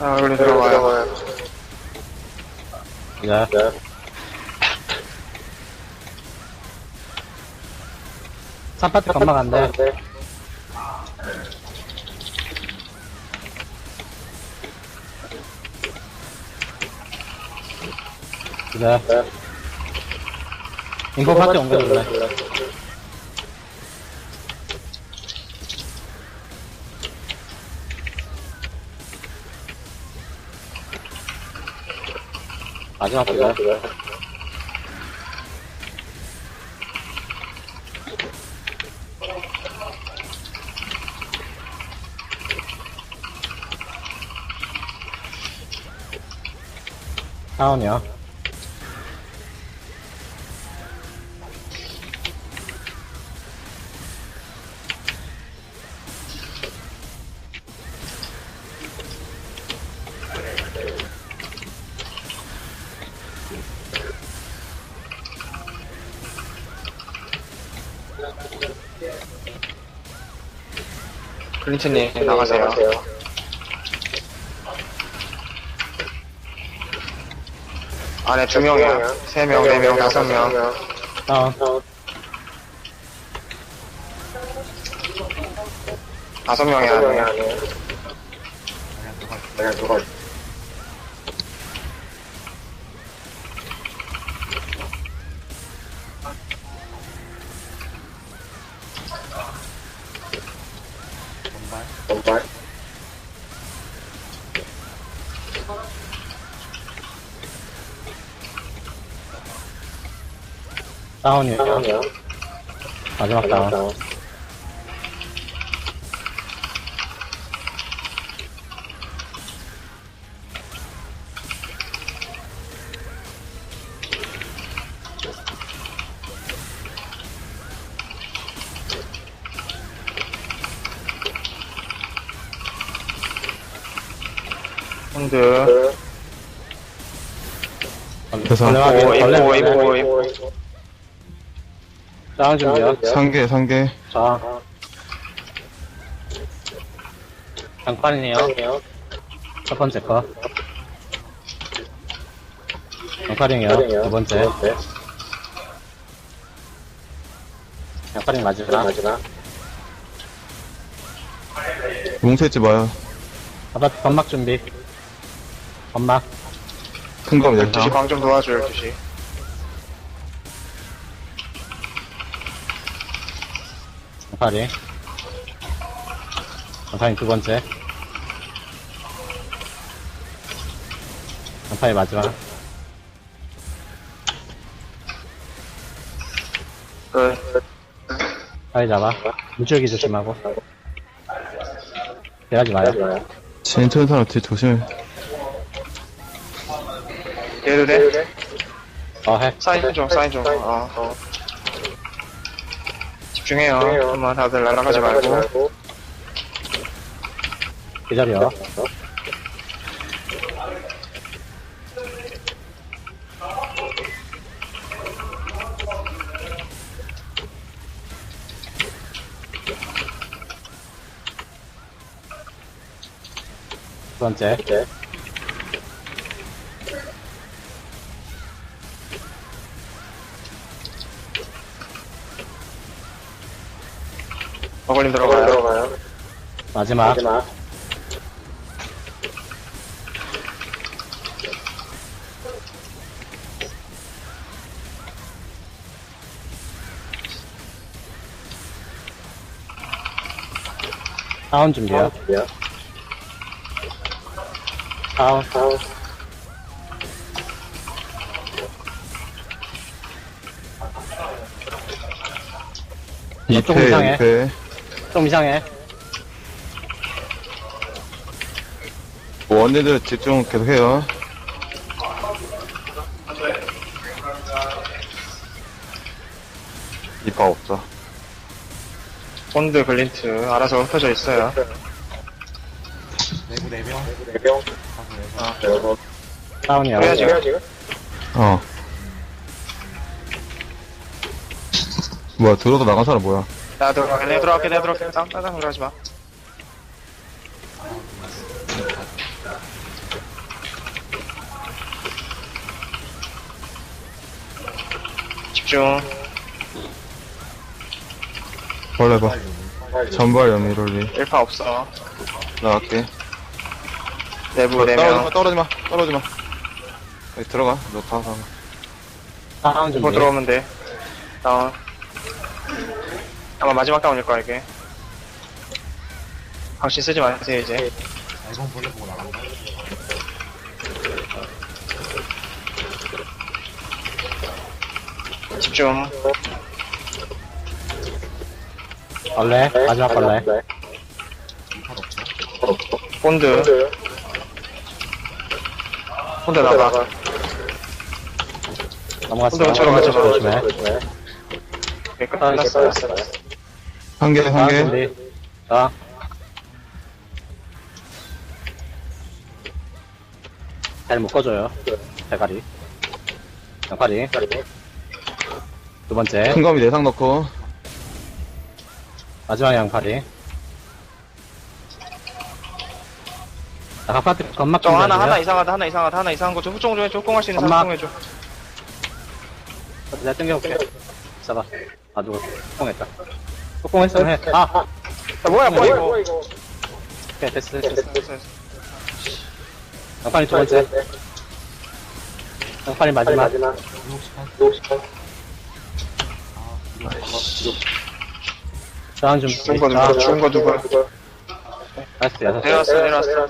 아, 얼굴이 들어가요. 네. 안 돼. 네. 인포 파트 옮겨줄래? 마지막 기다. 다운이요. 클린트님, 나가세요. 안에 두 명이야. 세 명, 네 명, 다섯 명. 다운. 다섯 명이 안에. 다운이요. 마지막 다운. 핸드. 그래서 오, 벌레 이뻐, 벌레. 이뻐, 이뻐. 다운 준비요. 상계 상계 자. 장판이네요. 첫 번째 거. 장판이요. 두 번째. 장판이 마지막. 뭉쳐있지 마요 건막 준비. 건막. 큰검 12시 10장 방좀 도와줘, 12시. 장판이. 장판이 두 번째. 장판이 마지막. 끝. 빨리 잡아. 무지하게 조심하고. 대하지 마요. 진천 사람 뒤 조심해 얘도 돼? 어, 해. 사인 좀, 사인 좀. 어, 어. 집중해요. 그만 다들 날아가지 말고. 기다려. 두 번째. 어글림 들어가요. 마지막. 다운 준비요. 다운. 조금 2패 이상해. 2패 좀 이상해. 원니들 집중 계속해요 이파 없어 본드 글린트 알아서 흩어져 있어요. 다운이요. 그래야 지금 어 뭐야 들어도 나간 사람 뭐야 나 들어갈게 내 들어갈게 내가 들어갈게. 다운 다운 다운 하지마. 집중. 벌레봐. 전발 연미를 위해 1파 없어. 나갈게. 내부 네 떨어지마 떨어지마 떨어지마. 여기 들어가 너 다운 다운 다운 뭐 들어오면 돼. 다운. 아마 마지막 다운일 거야, 이게. 방신 쓰지 마세요, 이제. 앨범 볼래 보고 나간다. 집중. 벌레. 마지막 벌레. 이팔 없죠? 본드. 본드 나가. 넘어갔어. 혼자 가지 마. 조심해. 오케이, 끝났어. 한 개, 한 개. 준비. 자. 잘 묶어줘요. 대가리. 양파리. 두 번째. 큰 거미 내상 넣고. 마지막 양파리. 자, 각파트 건막 저 하나. 하나 이상하다, 하나 이상하다, 하나 이상한 거. 좀 후총 좀 해줘. 후공할 수 있는 엄마. 사람 후공해줘. 내가 땡겨볼게. 잡아. 아, 누구, 뚜껑했다. 뚜껑했어, 해. 아! 야, 뭐야, 뭐야, 이거. 오케이, 됐어, 됐어, 됐어. 됐어. 양파리 두 번째. 양파리 마지막. 268? 아, 다운 좀. 죽은 거 누구, 죽은 거 누구. 알았어, 여섯. 내려왔어, 내려왔어.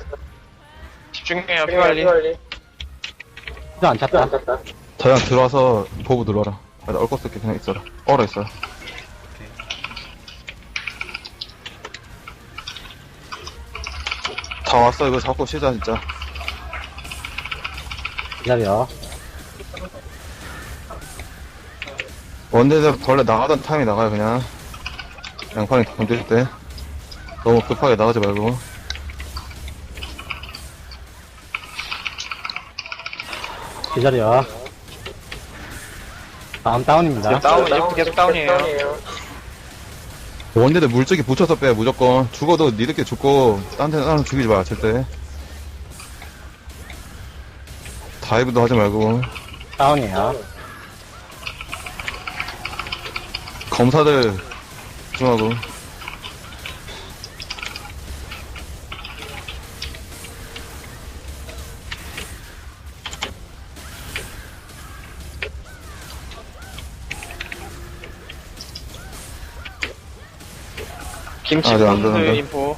집중해요, 피관리. 안 찼다. 저양 들어와서 보고 들어와라. 아, 나 얼것 쓸게 그냥 있어라. 얼어 있어라. 다 왔어. 이거 잡고 쉬자, 진짜. 기다려. 원대대 벌레 나가던 타임에 나가요, 그냥. 양파링 던질 때. 너무 급하게 나가지 말고. 기다려. 다음 다운입니다. 다운, 계속 다운이에요. 원대대 물적이 붙여서 빼, 무조건. 죽어도 니들끼리 죽고, 딴데 사람 죽이지 마, 절대. 다이브도 하지 말고. 다운이에요. 검사들 집중하고. 김치 아, 네, 안 돼. 인포.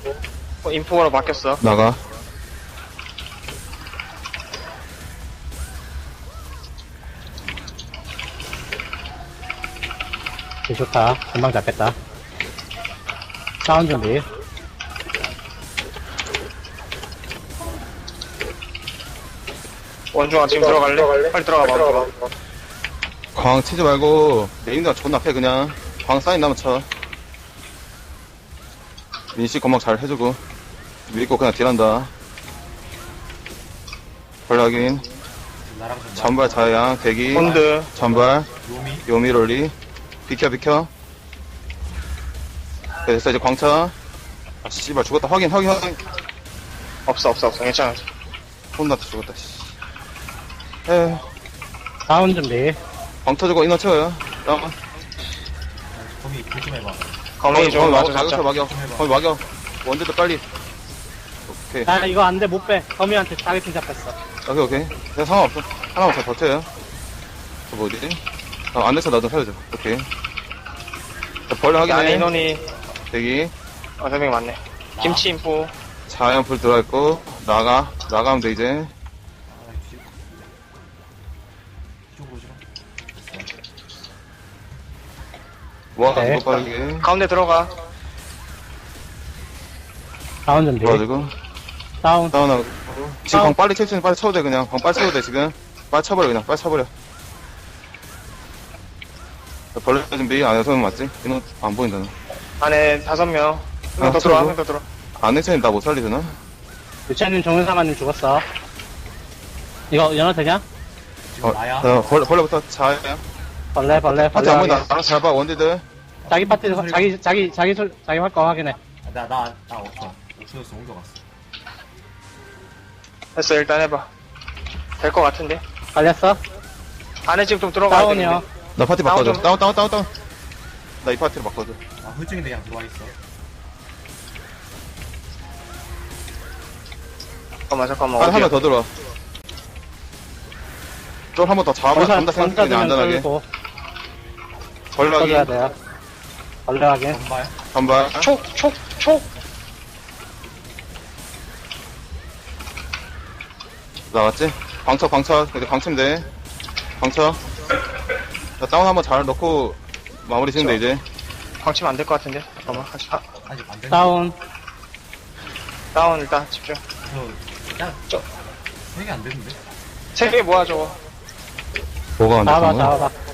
어, 인포로 바뀌었어. 나가. 길 좋다. 금방 잡겠다. 다운 준비. 원중아, 지금 들어갈래? 빨리 들어가 봐. 광 치지 말고, 메인가 존나 패, 그냥. 광 사인 나면 쳐. 민씨 건막 잘 해주고. 믿고 그냥 딜한다. 벌 확인. 나랑 좀 전발 자양, 대기. 본드. 전발, 요미? 요미롤리. 비켜, 비켜. 네, 됐어, 이제 광차. 아, 씨발, 죽었다. 확인, 확인, 확인. 없어, 없어, 없어. 괜찮아. 혼났다, 죽었다, 씨. 에, 다운 준비. 광 터지고 인원 채워요. 다음. 거미 불좀 해봐. 거미 좀 거기 맞아, 막여, 잡자. 막여. 거기 막여. 원대도 빨리. 오케이. 아, 이거 안 돼, 못 빼. 거미한테 타겟팅 잡혔어. 오케이, 오케이. 그냥 상관없어. 하나만 잘 버텨요. 저 뭐지? 아, 안 돼서 나도 살려줘. 오케이. 자, 벌레 안에 확인해. 인원이, 대기. 어, 3명 맞네. 김치 인포. 자연 불 들어있고, 나가. 나가면 돼, 이제. 아, 씨. 이쪽으로. 모아가지고 네. 뭐 빠르게. 가운데 들어가. 다운 준비. 모아가지고. 다운. 다운하고. 지금. 광 빨리 수 있는 빨리 쳐도 돼, 그냥. 광 빨리 쳐도 돼, 지금. 빨리 쳐버려, 그냥. 빨리 쳐버려. 자, 벌레 준비 안 해서는 맞지? 이놈 안 보인다, 너. 안에 다섯 명. 한명 아, 더 들어와, 저거? 한명 더 들어와. 안 해서는 나못 살리잖아? 유치원님 정윤사마님 죽었어. 이거 연어 되냐? 지금 나야? 어, 벌레, 벌레부터 자연. 벌레, 벌레, 파티 벌레. 안 보인다. 확인. 알아서 잘 봐, 원디들. 자기 파티, 자기, 자기, 자기, 솔, 자기 활거 확인해. 아, 나, 나, 나 없어. 옥수에서 옮겨갔어. 됐어, 일단 해봐. 될 것 같은데. 갈렸어? 안에 지금 좀 들어가야 다운이요. 되는데. 나 파티 바꿔줘. 좀. 다운, 다운, 다운, 다운. 나 이 파티로 바꿔줘. 아 훌증인데 그냥 들어와 있어. 잠깐만 잠깐만 한, 어디야? 한명 더 들어와. 쫄한번 더 잡아, 전사, 전사 생각해, 그냥 두명 안전하게. 끌고 전 써줘야 돼요. 전발. 한발. 촉 촉 촉 나갔지? 광차, 광차. 이제 광치면 돼. 광차. 자, 다운 한번 잘 넣고, 마무리 돼, 이제. 방치면 안 될 것 같은데 잠깐만 아, 아직 안 되는. 다운. 다운 일단 집중 저 야, 저 이게 안 되는데. 세 개 모아 저거 뭐가 안 돼, 잡아, 방금? 잡아.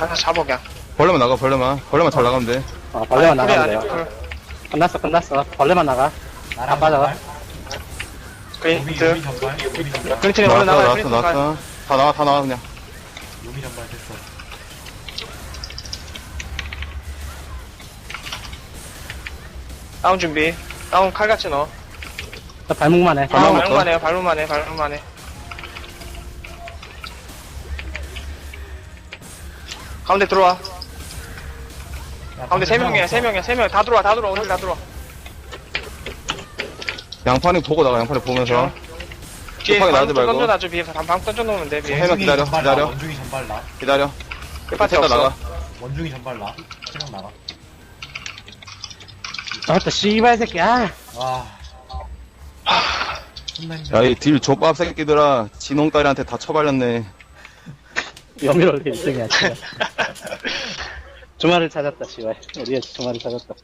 하나 잡아 그냥 벌레만 나가, 벌레만. 벌레만 잘 나가면 돼. 어, 벌레만 그래 나가면 안에 돼요. 풀 끝났어, 끝났어. 벌레만 나가. 나랑 아, 맞아. 전발. 요미 요미 그린트 전발. 요미 전발. 나왔어, 얼른 나가요 나왔어, 그린트 가 나왔어. 다 나와, 다 나와, 그냥. 요미 전발 됐어. 다운 준비 다운 칼같이 넣어 저 발목만 해. 발목 다운 넣어. 발로만 해요 발로만 해 발로만 해 가운데 들어와 야, 가운데 세 명이야. 세 명이야 세 명 다 들어와 다 들어와 오늘 다 들어와 양파리 보고 나가, 양파리 보면서. 뒤에 급하게 방 나가지 말고. 던져놔줘 위에 방 던져놓으면 돼 위에 해봐, 기다려, 기다려. 나. 원중이 전발 나. 기다려. 끝파티 됐다, 없어 나가. 원중이 전발 나. 세명 나가. 저것도 씨발 새끼, 아! 와. 존나 힘들어. 야, 이 딜 족밥 새끼들아. 진홍딸이한테 다 처발렸네. 여미롤 1등이야, 진짜. 주말을 찾았다, 씨발. 우리의 주말을 찾았다.